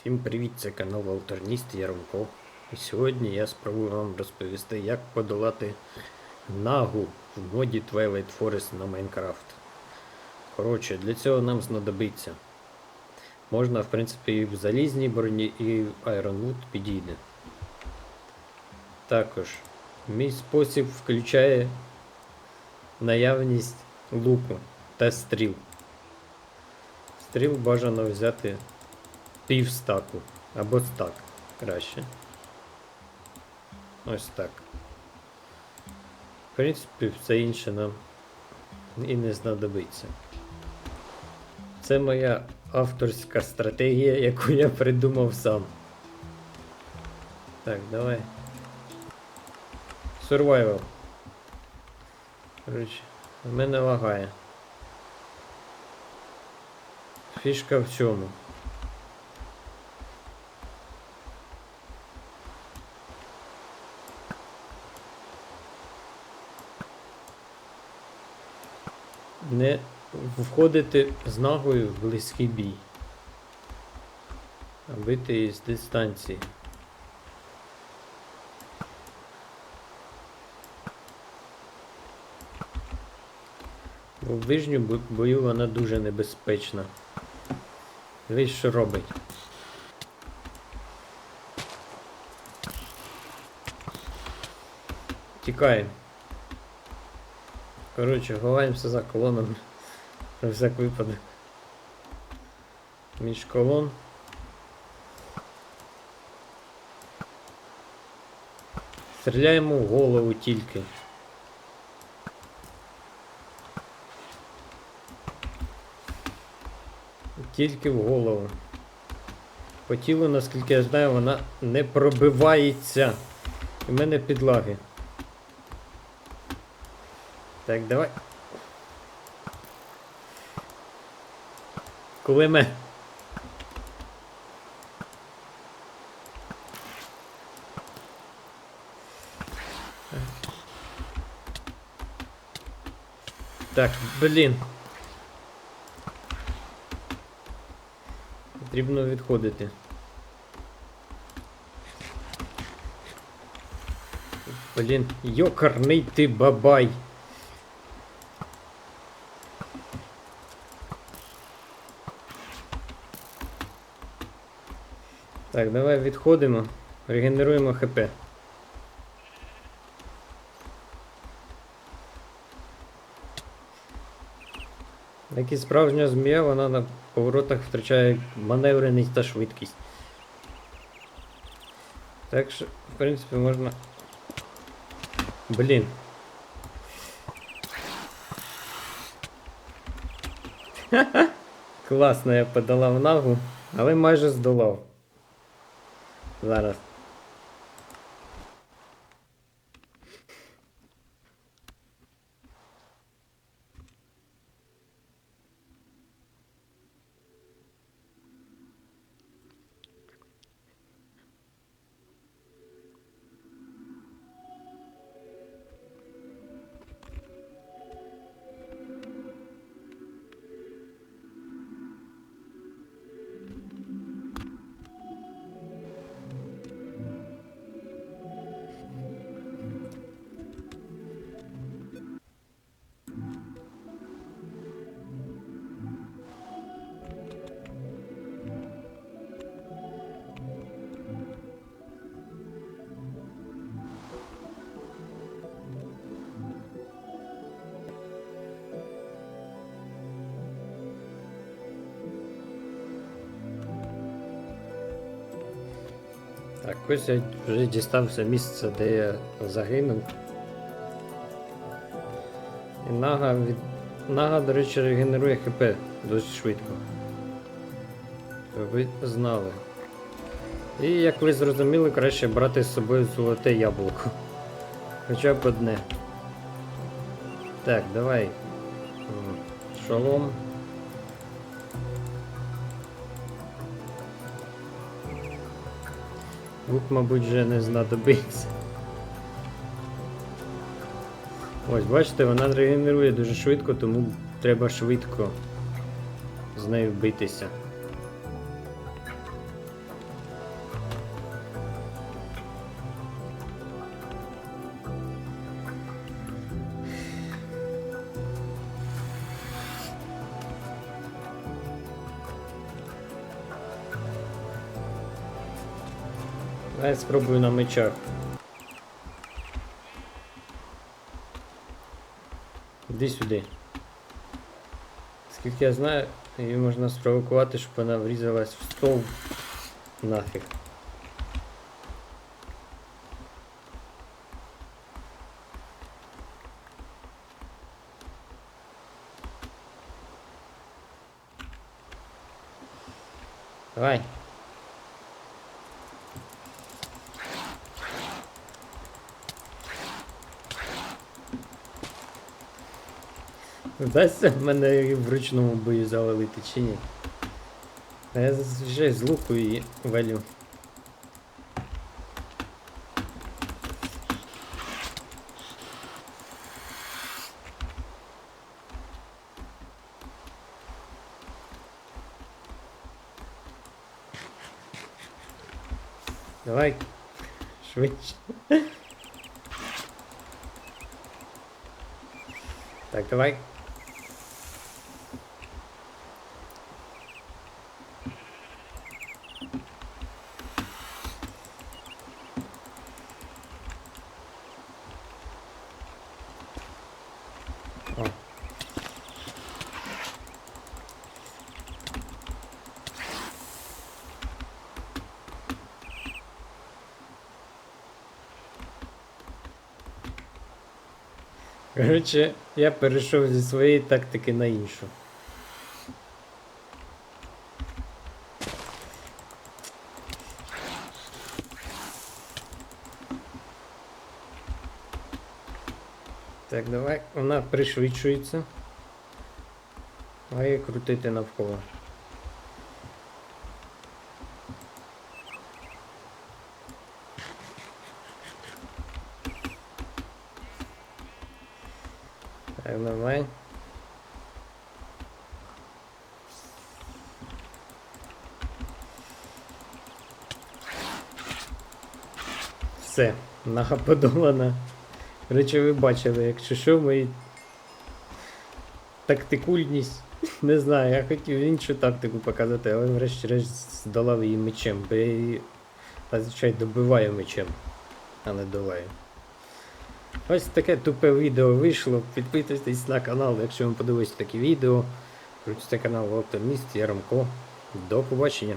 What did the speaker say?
Всім привіт, це канал Алтерніст Яромко. І сьогодні я спробую вам розповісти, як подолати нагу в моді Twilight Forest на Майнкрафт. Коротше, для цього нам знадобиться. Можна, в принципі, і в залізній броні, і в Ironwood підійде. Також мій спосіб включає наявність луку та стріл. Стріл бажано взяти пів стаку або стак краще. Ось так. В принципі, все інше нам і не знадобиться. Це моя авторська стратегія, яку я придумав сам. Так, давай. Survival. Коротше, мене лагає. Фішка в чому? Не входити з нагою в близький бій. А бити із дистанції. Бо в бо- бою вона дуже небезпечна. Дивись, що робить. Тікаємо. Коротше, ховаємося за колонами. Про всяк випадок. Між колон. Стріляємо в голову тільки. Тільки в голову. По тілу, наскільки я знаю, вона не пробивається. У мене підлаги. Так, давай. Кулемет. Так, блін. Потрібно відходити. Блін, йокарний ти бабай. Так, давай відходимо, регенеруємо ХП. Як і справжня змія, вона на поворотах втрачає маневреність та швидкість. Так що, в принципі, можна. Блін. Класно я подолав нагу, але майже здолав. varas. Так, ось я вже дістався місця, де я загинув. І нага від. Нага, до речі, регенерує ХП досить швидко. Ви знали. І як ви зрозуміли, краще брати з собою золоте яблуко. Хоча б одне. Так, давай. Шолом. Лук, мабуть, вже не знадобиться. Ось, бачите, вона регенерує дуже швидко, тому треба швидко з нею битися. Давай спробую на мечах. Іди сюди. Скільки я знаю, її можна спровокувати, щоб вона врізалась в стол нафіг. Давай. Вдасться мене в ручному бою завалити чи ні? Я зазвичай з луку і валю. Давай. Швидше. Так, давай. Коротше, я перейшов зі своєї тактики на іншу. Так, давай, вона пришвидшується. Має крутити навколо. Давай. Все, нога подолана. Речі, ви бачили, якщо що, мої тактикульність. Не знаю, я хотів іншу тактику показати, але врешті-решт здолав її мечем, бо я її зазвичай добиваю мечем, а не долаю. Ось таке тупе відео вийшло. Підписуйтесь на канал, якщо вам подобаються такі відео. Крутите канал Оптиміст, Міст, я Ромко. До побачення.